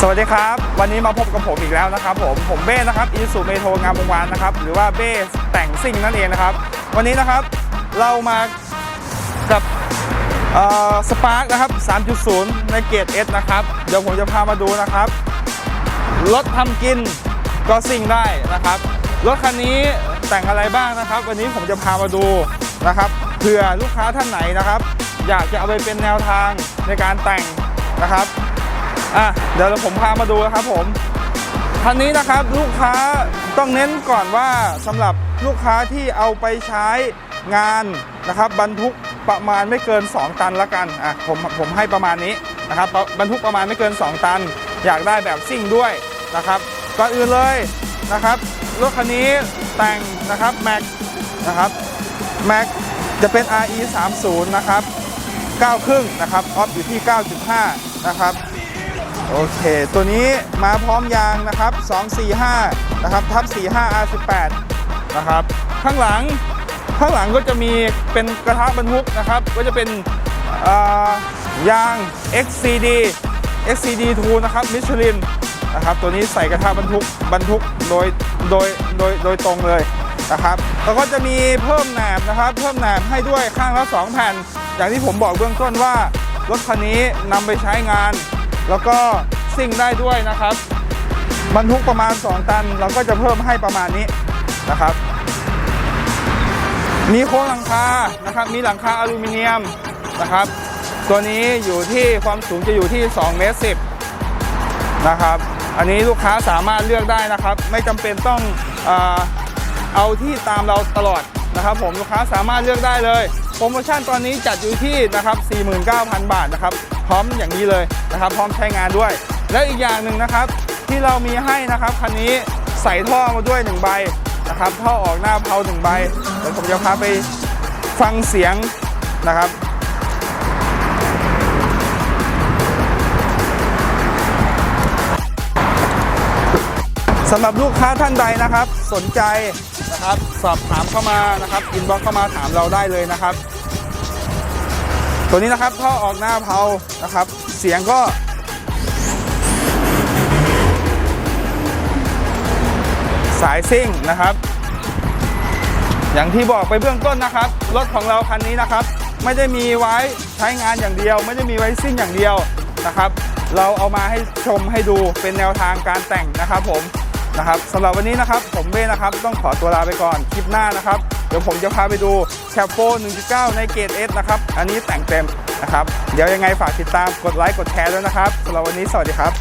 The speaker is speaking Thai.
สวัสดีครับ วันนี้มาพบกับผมอีกแล้วนะครับผมผมเบ้นะครับอีสุเมโทงามวงวานนะครับหรือว่าเบ้แต่งซิ่งนั่นเองนะครับ วันนี้นะครับเรามากับสปาร์กนะครับ 3.0 ในเกรด S นะครับ เดี๋ยวผมจะพามาดูนะครับรถทำกินก็ซิ่งได้นะครับรถคันนี้แต่งอะไรบ้างนะครับ วันนี้ผมจะพามาดูนะครับเผื่อลูกค้าท่านไหนนะครับ อยากจะเอาไปเป็นแนวทางในการแต่งนะครับ อะเดี๋ยวผมพามาดูนะครับผมคันนี้นะครับลูกค้าต้องเน้นก่อนว่าสำหรับลูกค้าที่เอาไปใช้งานนะครับบรรทุกประมาณไม่เกิน 2 ตันละกันอะผมผมให้ประมาณนี้นะครับบรรทุกประมาณไม่เกิน 2 ตัน อยากได้แบบซิ่งด้วยนะครับก่อนอื่นเลยนะครับรถคันนี้แต่งนะครับแม็กนะครับแม็กจะเป็น RE 30นะครับ9ครึ่งนะครับออฟอยู่ที่ 9.5 นะครับ โอเค ตัวนี้มาพร้อมยางนะครับ 245 นะครับทับ45 R18 นะครับ ข้างหลังข้างหลังก็จะมีเป็นกระทะบรรทุกนะครับ ก็จะเป็นยาง XCD XCD 2นะครับมิชลินนะครับ ตัวนี้ใส่กระทะบรรทุกบรรทุกโดยโดยโดยโดยตรงเลยนะครับแล้วก็จะมีเพิ่มแหนบนะครับ เพิ่มแหนบให้ด้วยข้างละ2แผ่น อย่างที่ผมบอกเบื้องต้นว่า รถคันนี้นำไปใช้งาน แล้วก็ซิ่งได้ด้วยนะครับบรรทุกประมาณ 2 ตัน เราก็จะเพิ่มให้ประมาณนี้นะครับ มีโครงหลังคานะครับมีหลังคาอลูมิเนียมนะครับ ตัวนี้อยู่ที่ความสูงจะอยู่ที่2เมตร10นะครับอันนี้ลูกค้าสามารถเลือกได้นะครับ ไม่จำเป็นต้องเออเอาที่ตามเราตลอดนะครับ ผมลูกค้าสามารถเลือกได้เลยโปรโมชั่นตอนนี้จัดอยู่ที่นะครับ 49,000 บาทนะครับ พร้อมอย่างนี้เลยนะครับ พร้อมใช้งานด้วย แล้วอีกอย่างหนึ่งนะครับ ที่เรามีให้นะครับคันนี้ใส่ท่อมาด้วย1ใบนะครับท่อออกหน้าเพาหนึ่งใบเดี๋ยวผมจะพาไปฟังเสียงนะครับสำหรับลูกค้าท่านใดนะครับ สนใจนะครับ สอบถามเข้ามานะครับอินบ็อกเข้ามาถามเราได้เลยนะครับ ตัวนี้นะครับท่อออกหน้าเพานะครับ เสียงก็ สายซิ่งนะครับ อย่างที่บอกไปเบื้องต้นนะครับ รถของเราคันนี้นะครับ ไม่ได้มีไว้ใช้งานอย่างเดียว ไม่ได้มีไว้ซิ่งอย่างเดียวนะครับ เราเอามาให้ชมให้ดูเป็นแนวทางการแต่งนะครับผมนะครับสำหรับวันนี้นะครับ ผมเบ้นะครับ ต้องขอตัวลาไปก่อนคลิปหน้านะครับ ดี๋ยวผมจะพาไปดูแคปโป1.9 ในเกรด S นะครับ อันนี้แต่งเต็มนะครับ เดี๋ยวยังไงฝากติดตามกดไลค์กดแชร์ด้วยนะครับสำหรับวันนี้สวัสดีครับ